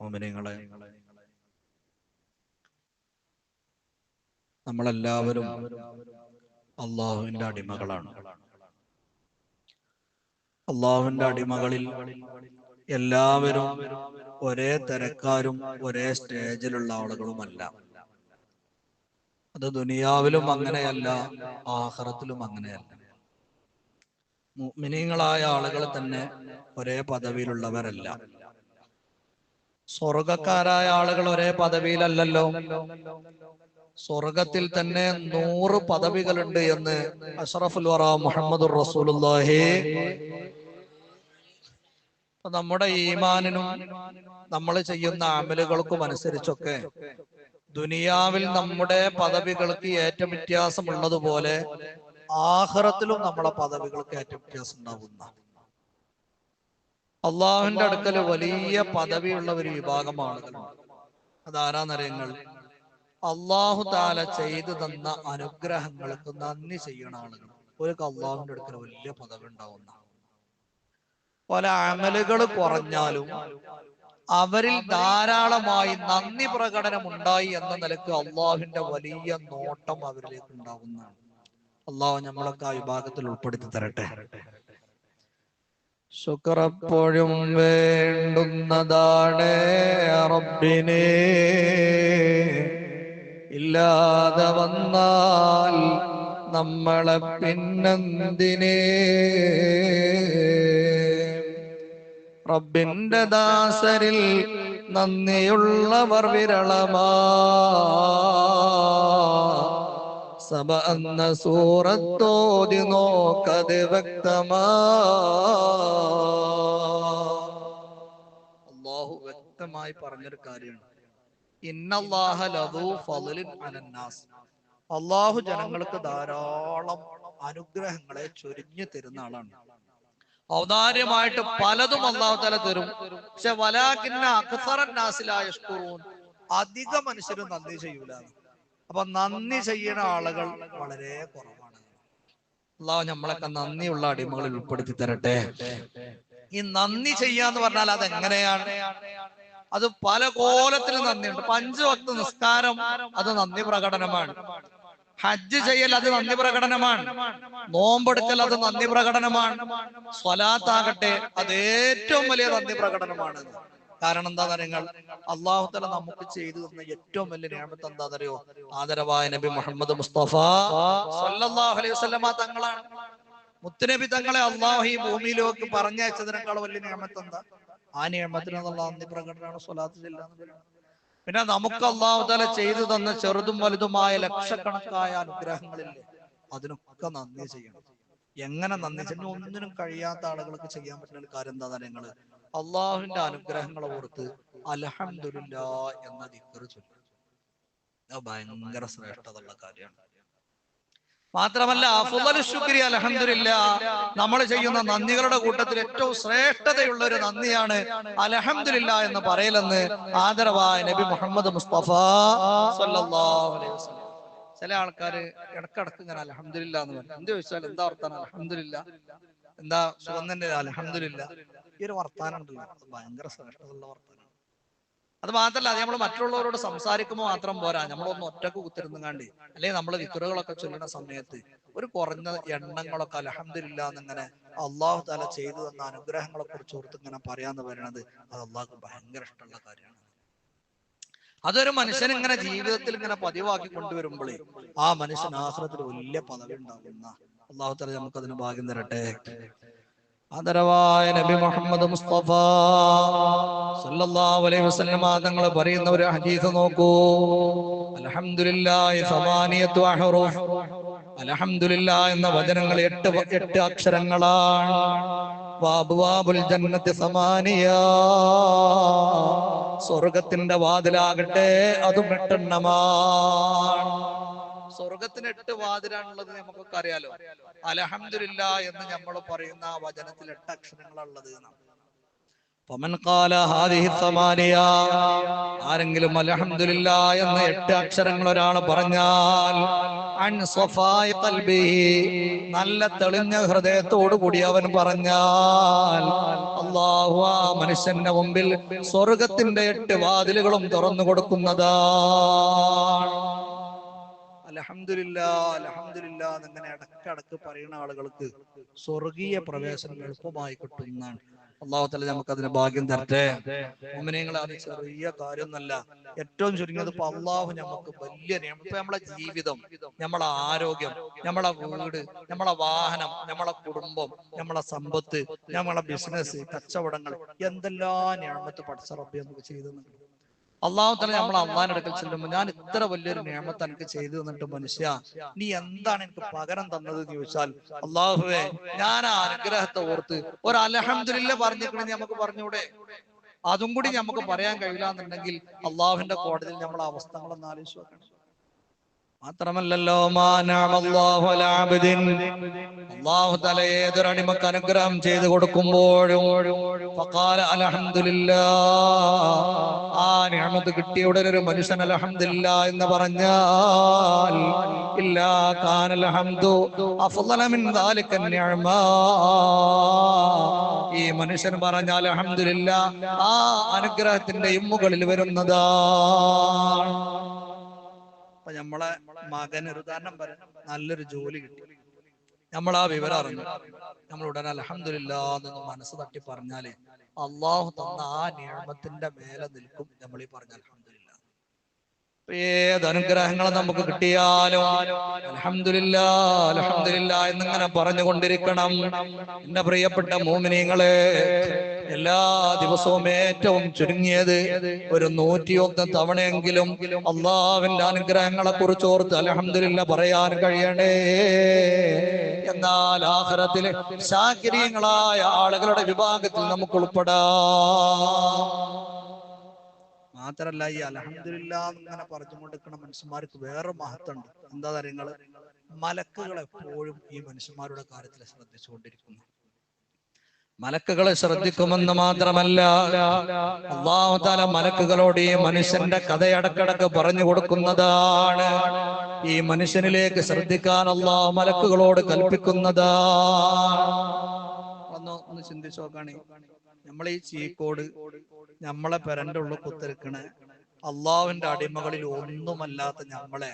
മോമിനിങ്ങളെ നമ്മളെല്ലാവരും അള്ളാഹുവിന്റെ അടിമകളാണ്. അള്ളാഹുവിന്റെ അടിമകളിൽ എല്ലാവരും ഒരേ തരക്കാരും ഒരേ സ്റ്റേജിലുള്ള ആളുകളുമല്ല. അത് ദുനിയാവിലും അങ്ങനെയല്ല ആഹ്റത്തിലും അങ്ങനെയല്ല. മുഅ്മിനീങ്ങളായ ആളുകൾ തന്നെ ഒരേ പദവിയിലുള്ളവരല്ല. സ്വർഗക്കാരായ ആളുകൾ ഒരേ പദവിയിലല്ലല്ലോ. സ്വർഗത്തിൽ തന്നെ നൂറ് പദവികളുണ്ട് എന്ന് അഷറഫുൽ വറ മുഹമ്മദ് റസൂലുള്ളാഹി. നമ്മുടെ ഈമാനിനും നമ്മൾ ചെയ്യുന്ന അമലുകൾക്കും അനുസരിച്ചൊക്കെ ദുനിയാവിൽ നമ്മുടെ പദവികൾക്ക് ഏറ്റവും വ്യത്യാസമുള്ളതുപോലെ ആഹ്റത്തിലും നമ്മളെ പദവികൾക്ക് ഏറ്റവും വ്യത്യാസം ഉണ്ടാകുന്ന അള്ളാഹുവിന്റെ അടുക്കൽ വലിയ പദവിയുള്ള ഒരു വിഭാഗമാണ്. അതാരാന്നറിയങ്ങൾ അള്ളാഹു താല ചെയ്തു തന്ന അനുഗ്രഹങ്ങൾക്ക് നന്ദി ചെയ്യണ ആളുകൾ. ഒരു അള്ളാഹുവിന്റെ അടുക്കൽ വലിയ പദവി ഉണ്ടാവുന്ന. പല അമലുകൾ കുറഞ്ഞാലും അവരിൽ ധാരാളമായി നന്ദി പ്രകടനം ഉണ്ടായി എന്ന നിലയ്ക്ക് അള്ളാഹുവിന്റെ വലിയ നോട്ടം അവരിലേക്ക് ഉണ്ടാവുന്നതാണ്. അള്ളാഹു നമ്മളൊക്കെ ആ വിഭാഗത്തിൽ ഉൾപ്പെടുത്തി തരട്ടെ. ശുക്രപ്പോഴും വേണ്ടുന്നതാണ് റബ്ബിനെ. ഇല്ലാതെ വന്നാൽ നമ്മളെ പിന്നെന്തിനേ? റബ്ബിന്റെ ദാസരിൽ നന്ദിയുള്ളവർ വിരളമാ. സഭ എന്ന സൂറത്തോതി നോക്കത് വ്യക്തമാ. അള്ളാഹു വ്യക്തമായി പറഞ്ഞൊരു കാര്യമാണ്. അള്ളാഹു ജനങ്ങൾക്ക് ധാരാളം അനുഗ്രഹങ്ങളെ ചൊരിഞ്ഞു തരുന്ന ആളാണ്. ഔദാര്യമായിട്ട് പലതും അള്ളാഹു തല തരും. പക്ഷെ വലാകിന്ന അക്സറന്നാസിലായ അധിക മനുഷ്യരും നന്ദി ചെയ്യൂല. അപ്പൊ നന്ദി ചെയ്യുന്ന ആളുകൾ വളരെ കുറവാണ്. അള്ളാഹു നമ്മളൊക്കെ നന്ദിയുള്ള അടിമകളിൽ ഉൾപ്പെടുത്തി തരട്ടെ. ഈ നന്ദി ചെയ്യാന്ന് പറഞ്ഞാൽ അത് എങ്ങനെയാണ് അത് പല കോലത്തിലും നന്ദിയുണ്ട്. വക്ത നിസ്കാരം അത് നന്ദി പ്രകടനമാണ്. ഹജ്ജ് ചെയ്യൽ അത് നന്ദി പ്രകടനമാണ്. നോമ്പെടുക്കൽ അത് നന്ദി പ്രകടനമാണ്. സ്വലാത്താകട്ടെ അത് ഏറ്റവും വലിയ നന്ദി പ്രകടനമാണ്. കാരണം എന്താ നിങ്ങൾ അള്ളാഹുത്തല നമുക്ക് ചെയ്തു തന്ന ഏറ്റവും വലിയ നിയമത്ത് എന്താ അറിയോ ആദരവായ നബി മുഹമ്മദ് മുസ്തഫ സല്ലല്ലാഹു അലൈഹി വസല്ലമ തങ്ങളാണ്. മുത്തുനബി തങ്ങളെ അള്ളാഹു ഈ ഭൂമിയിലേക്ക് പറഞ്ഞയച്ചതിനേക്കാൾ വലിയ നിയമത്ത് എന്താ? ആ നിയമത്തിനുള്ള നന്ദി പ്രകടനമാണ് സ്വലാത്ത് ചെല്ലാന്ന് പിന്നെ നമുക്ക് അള്ളാഹു തല ചെയ്തു തന്ന ചെറുതും വലുതുമായ ലക്ഷക്കണക്കായ അനുഗ്രഹങ്ങളില്ലേ? അതിനൊക്കെ നന്ദി ചെയ്യണം. എങ്ങനെ നന്ദി? ചെയ്യണം ഒന്നിനും കഴിയാത്ത ആളുകൾക്ക് ചെയ്യാൻ പറ്റുന്ന ഒരു കാര്യം എന്താ നിങ്ങൾ? അള്ളാഹുവിന്റെ അനുഗ്രഹങ്ങളെ ഓർത്ത് അലഹമില്ല എന്ന ദിക്കറ് ചൊല്ലും. ഭയങ്കര ശ്രേഷ്ഠതയുള്ള കാര്യമാണ്. മാത്രമല്ല ശുക്രി അൽഹംദുലില്ലാ. നമ്മൾ ചെയ്യുന്ന നന്ദികളുടെ കൂട്ടത്തിൽ ഏറ്റവും ശ്രേഷ്ഠതയുള്ള ഒരു നന്ദിയാണ് അലഹമില്ല എന്ന് പറയലെന്ന് ആദരവായ നബി മുഹമ്മദ് മുസ്തഫ അലൈഹി വസല്ലം. ചില ആൾക്കാര് ഇടക്കിടക്ക് ഇങ്ങനെ അലഹമില്ല എന്ന് പറയും. എന്ത് ചോദിച്ചാൽ എന്താ വർത്താനം? അലഹമില്ല എന്താ തന്നെ? അലഹമില്ല ഈ ഒരു വർത്താനം ഉണ്ടല്ലോ അത് ഭയങ്കര ശ്രേഷ്ഠതയുള്ള വർത്താനം. അത് മാത്രല്ല അത് നമ്മൾ മറ്റുള്ളവരോട് സംസാരിക്കുമ്പോൾ മാത്രം പോരാ. നമ്മളൊന്ന് ഒറ്റയ്ക്ക് കുത്തിരുന്നുകാണ്ടി അല്ലെങ്കിൽ നമ്മൾ വിക്രുകളൊക്കെ ചൊല്ലുന്ന സമയത്ത് ഒരു കുറഞ്ഞ എണ്ണങ്ങളൊക്കെ അലഹമില്ല എന്നിങ്ങനെ അള്ളാഹു താല ചെയ്തു തന്ന അനുഗ്രഹങ്ങളെ കുറിച്ച് ഓർത്ത് ഇങ്ങനെ പറയാന്ന് പറയണത് അത് അള്ളാഹ്ക്ക് ഭയങ്കര ഇഷ്ടമുള്ള കാര്യമാണ്. അതൊരു മനുഷ്യൻ ഇങ്ങനെ ജീവിതത്തിൽ ഇങ്ങനെ പതിവാക്കി കൊണ്ടുവരുമ്പോഴേ ആ മനുഷ്യൻ ആശ്രത്തിൽ വലിയ പദവി ഉണ്ടാകുന്ന അള്ളാഹു താല നമുക്ക് അതിന് ഭാഗ്യം തരട്ടെ. ആദരവായ നബി മുഹമ്മദ് മുസ്തഫ. സല്ലല്ലാഹു അലൈഹി വസല്ലം തങ്ങൾ പറയുന്ന ഒരു ഹദീസ് നോക്കൂ. അൽഹംദുലില്ലാഹി സമാനിയത്തു അഹ്റൂഫ്. അൽഹംദുലില്ലാ എന്ന വചനങ്ങൾ എട്ട് എട്ട് അക്ഷരങ്ങളാണ്. വാബുവാബുൽ ജന്നത്തി സമാനിയ. സ്വർഗത്തിന്റെ വാതിലാകട്ടെ അതും എട്ടെണ്ണമാണ്. സ്വർഗത്തിന് എട്ട് വാതിലാണുള്ളത് നമുക്കൊക്കെ അറിയാലോ അലഹമില്ല എന്ന് നമ്മൾ പറയുന്ന ആ വചനത്തിൽ എട്ട് അക്ഷരങ്ങളുള്ളത് ആരെങ്കിലും അലഹമില്ല എന്ന് എട്ട് അക്ഷരങ്ങൾ ഒരാൾ പറഞ്ഞാൽ നല്ല തെളിഞ്ഞ ഹൃദയത്തോടു കൂടി അവൻ പറഞ്ഞാൽ അള്ളാഹു ആ മനുഷ്യന്റെ മുമ്പിൽ സ്വർഗത്തിന്റെ എട്ട് വാതിലുകളും തുറന്നു കൊടുക്കുന്നതാണ്. അലഹമില്ല അലഹമില്ല ഇടക്കിടക്ക് പറയുന്ന ആളുകൾക്ക് സ്വർഗീയ പ്രവേശനം എളുപ്പമായി കിട്ടുന്നതാണ് അള്ളാഹുത്തല നമുക്ക് അതിന് ഭാഗ്യം തരട്ടെ. ഉമ്മനങ്ങളെ അത് ചെറിയ കാര്യമൊന്നല്ല ഏറ്റവും ചുരുങ്ങിയത് ഇപ്പൊ അള്ളാഹു നമുക്ക് വലിയ നമ്മളെ ജീവിതം നമ്മളെ ആരോഗ്യം നമ്മളെ വീട് നമ്മളെ വാഹനം നമ്മളെ കുടുംബം നമ്മളെ സമ്പത്ത് നമ്മളെ ബിസിനസ് കച്ചവടങ്ങൾ എന്തെല്ലാം ഞാമത്ത് പഠിച്ച നമുക്ക് ചെയ്തു അള്ളാഹു തന്നെ നമ്മൾ അള്ളാഹിന്റെ അടുക്കൽ ചെല്ലുമ്പോൾ ഞാൻ ഇത്ര വലിയൊരു നിയമത്ത് എനിക്ക് ചെയ്തു തന്നിട്ട് മനുഷ്യ നീ എന്താണ് എനിക്ക് പകരം തന്നത്? എന്ന് ചോദിച്ചാൽ അള്ളാഹുവേ ഞാൻ ആ അനുഗ്രഹത്തെ ഓർത്ത് ഒരു അലഹമില്ല പറഞ്ഞിട്ടുണ്ടെങ്കിൽ നമുക്ക് പറഞ്ഞൂടെ? അതും കൂടി നമുക്ക് പറയാൻ കഴിയില്ല എന്നുണ്ടെങ്കിൽ അള്ളാഹുവിന്റെ കോടതിയിൽ നമ്മളെ അവസ്ഥകളൊന്ന് ആലോചിച്ച് നോക്കണം. മാത്രമല്ലല്ലോ തല ഏതൊരു അടിമക്ക് അനുഗ്രഹം ചെയ്ത് കൊടുക്കുമ്പോഴും ആ നിഅമത്ത് കിട്ടിയ ഉടനെ ഒരു മനുഷ്യൻ അലഹമില്ല എന്ന് പറഞ്ഞാൽ ഈ മനുഷ്യൻ പറഞ്ഞാൽ അലഹമില്ല ആ അനുഗ്രഹത്തിന്റെ ഇമ്മുകളിൽ വരുന്നതാണ്. അപ്പൊ നമ്മളെ മകന് ഒരു ഉദാഹരണം പറയാം. നല്ലൊരു ജോലി കിട്ടി. നമ്മൾ ആ വിവരം അറിഞ്ഞു. നമ്മൾ ഉടനെ അലഹമില്ലാന്നൊന്ന് മനസ്സ് തട്ടി പറഞ്ഞാൽ അള്ളാഹു തന്ന ആ നിയമത്തിന്റെ മേലെ നിൽക്കും നമ്മൾ ഈ പറഞ്ഞ അലഹമില്ല ഏത് അനുഗ്രഹങ്ങളെ നമുക്ക് കിട്ടിയാലും അലഹമില്ല അലഹമില്ല എന്നിങ്ങനെ പറഞ്ഞുകൊണ്ടിരിക്കണം. എന്റെ പ്രിയപ്പെട്ട മോമിനിയങ്ങളെ എല്ലാ ദിവസവും ഏറ്റവും ചുരുങ്ങിയത് ഒരു നൂറ്റിയൊന്ന് തവണയെങ്കിലും അള്ളാവിന്റെ അനുഗ്രഹങ്ങളെ കുറിച്ച് ഓർത്ത് അലഹമില്ല പറയാൻ കഴിയണേ. എന്നാൽ ആഹ്റത്തിൽ ശാക്രീയങ്ങളായ ആളുകളുടെ വിഭാഗത്തിൽ നമുക്ക് ഉൾപ്പെടാം. മാത്രല്ല ഈ അലഹമില്ല ഇങ്ങനെ പറഞ്ഞുകൊണ്ടിരിക്കുന്ന മനുഷ്യന്മാർക്ക് വേറെ മഹത്തുണ്ട് എന്താ കാര്യങ്ങൾ മലക്കുകൾ എപ്പോഴും ഈ മനുഷ്യന്മാരുടെ കാര്യത്തിൽ ശ്രദ്ധിച്ചുകൊണ്ടിരിക്കുന്നു. മലക്കുകളെ ശ്രദ്ധിക്കുമെന്ന് മാത്രമല്ല അള്ളാഹുതാല മലക്കുകളോട് ഈ മനുഷ്യന്റെ കഥയടക്കടക്ക് പറഞ്ഞു കൊടുക്കുന്നതാണ്. ഈ മനുഷ്യനിലേക്ക് ശ്രദ്ധിക്കാൻ അള്ളാഹു മലക്കുകളോട് കൽപ്പിക്കുന്നതാണ്. ഒന്ന് ഒന്ന് ചിന്തിച്ചു നമ്മൾ ഈ ചീക്കോട് നമ്മളെ പെരന്റെ ഉള്ളിൽ കുത്തിരിക്കണ അള്ളാഹുവിന്റെ അടിമകളിൽ ഒന്നുമല്ലാത്ത നമ്മളെ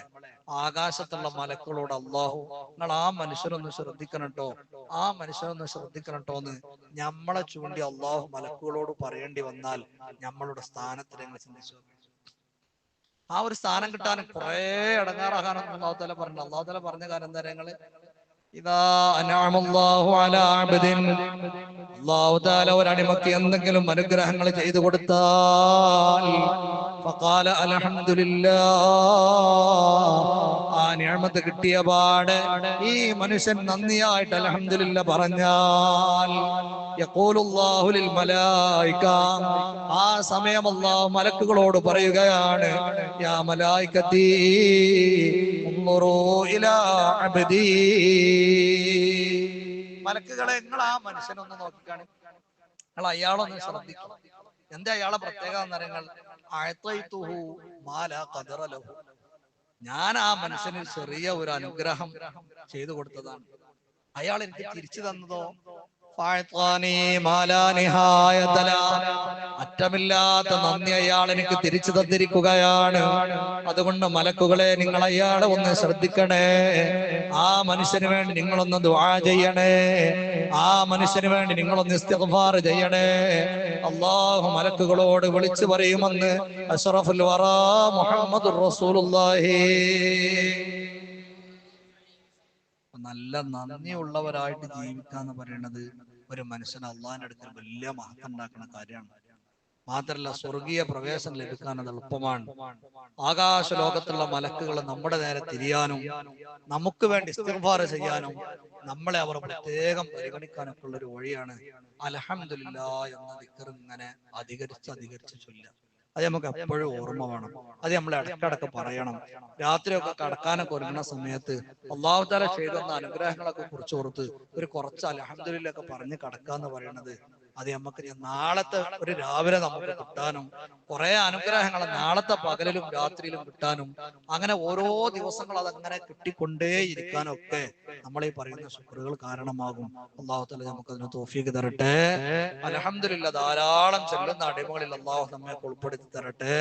ആകാശത്തുള്ള മലക്കളോട് അള്ളാഹു നിങ്ങൾ ആ മനുഷ്യരൊന്ന് ശ്രദ്ധിക്കണം കേട്ടോ ആ മനുഷ്യരൊന്ന് ശ്രദ്ധിക്കണം കേട്ടോ എന്ന് നമ്മളെ ചൂണ്ടി അള്ളാഹു മലക്കുകളോട് പറയേണ്ടി വന്നാൽ നമ്മളുടെ സ്ഥാനത്തിൽ നിങ്ങൾ ചിന്തിച്ചു ആ ഒരു സ്ഥാനം കിട്ടാൻ കുറെ അടങ്ങാറാകാനൊന്നും അള്ളാഹു തല പറഞ്ഞു. അള്ളാഹു തല പറഞ്ഞ കാര്യം എന്താ നിങ്ങൾ ഇതാ അനാമല്ലാഹു അലാ അബ്ദിൻ. അല്ലാഹു തആല ഒരു അടിമക്ക് എന്തെങ്കിലും അനുഗ്രഹങ്ങൾ ചെയ്തു കൊടുത്താൽ ആ ഞാമത്ത് കിട്ടിയ പാട്. ഈ മനുഷ്യൻ നന്ദിയായിട്ട് അലഹമില്ല പറഞ്ഞാൽ ആ സമയം അല്ലാഹു മലക്കുകളോട് പറയുകയാണ് യാ അബ്ദീ. മലക്കുകളെ നിങ്ങൾ ആ മനുഷ്യനൊന്ന് നോക്കിക്കാണ്. നിങ്ങൾ അയാളൊന്ന് ശ്രദ്ധിക്കണം. എന്താ അയാളെ പ്രത്യേകത എന്ന് പറയുന്നത് ഞാൻ ആ മനുഷ്യന് ചെറിയ ഒരു അനുഗ്രഹം ചെയ്തു കൊടുത്തതാണ്. അയാൾ എനിക്ക് തിരിച്ചു തന്നതോ? അറ്റമില്ലാത്ത നന്ദി അയാൾ എനിക്ക് തിരിച്ചു തന്നിരിക്കുകയാണ്. അതുകൊണ്ട് മലക്കുകളെ നിങ്ങൾ അയാളെ ഒന്ന് ശ്രദ്ധിക്കണേ. ആ മനുഷ്യന് വേണ്ടി നിങ്ങളൊന്ന് ദുആ ചെയ്യണേ. ആ മനുഷ്യന് വേണ്ടി നിങ്ങളൊന്ന് ഇസ്തിഗ്ഫാർ ചെയ്യണേ. അള്ളാഹു മലക്കുകളോട് വിളിച്ചു പറയുമെന്ന് അഷ്റഫുൽ വറ മുഹമ്മദുർ റസൂലുള്ളാഹി. നല്ല നന്ദിയുള്ളവരായിട്ട് എന്ന് പറയുന്നത് ഒരു മനുഷ്യൻ അള്ളാഹിന്റെ അടുത്ത് വലിയ മഹത്വം ഉണ്ടാക്കുന്ന കാര്യമാണ്. മാത്രല്ല സ്വർഗീയ പ്രവേശനം ലഭിക്കാൻ അത് എളുപ്പമാണ്. ആകാശ ലോകത്തുള്ള മലക്കുകൾ നമ്മുടെ നേരെ തിരിയാനും നമുക്ക് വേണ്ടി ഇസ്തിഗ്ഫാർ ചെയ്യാനും നമ്മളെ അവർ പ്രത്യേകം പരിഗണിക്കാനൊക്കെ ഉള്ള ഒരു വഴിയാണ്. അലഹമില്ല എന്ന ദിക്കർ ഇങ്ങനെ അധികരിച്ച് അധികരിച്ച് ചൊല്ലുക. അത് നമുക്ക് എപ്പോഴും ഓർമ്മ വേണം. അത് നമ്മൾ ഇടയ്ക്കിടക്ക് പറയണം. രാത്രിയൊക്കെ കടക്കാനൊക്കെ ഒരുങ്ങുന്ന സമയത്ത് അള്ളാഹുദാല ചെയ്തു തന്ന അനുഗ്രഹങ്ങളൊക്കെ കുറിച്ച് ഓർത്ത് ഒരു കുറച്ച് അലഹദില്ലൊക്കെ പറഞ്ഞ് കടക്കാന്ന് പറയുന്നത് അത് നമുക്ക് നാളത്തെ ഒരു രാവിലെ നമുക്ക് കിട്ടാനും കുറെ അനുഗ്രഹങ്ങൾ നാളത്തെ പകലിലും രാത്രിയിലും കിട്ടാനും അങ്ങനെ ഓരോ ദിവസങ്ങൾ അതങ്ങനെ കിട്ടിക്കൊണ്ടേ ഇരിക്കാനും ഒക്കെ നമ്മൾ ഈ പറയുന്ന ശുക്രുകൾ കാരണമാകും. അള്ളാഹുത്തല നമുക്ക് അതിന് തോഫീക്ക് തരട്ടെ. അലഹമില്ല ധാരാളം ചെല്ലുന്ന അടിമകളിൽ അള്ളാഹു നമ്മെ ഉൾപ്പെടുത്തി തരട്ടെ.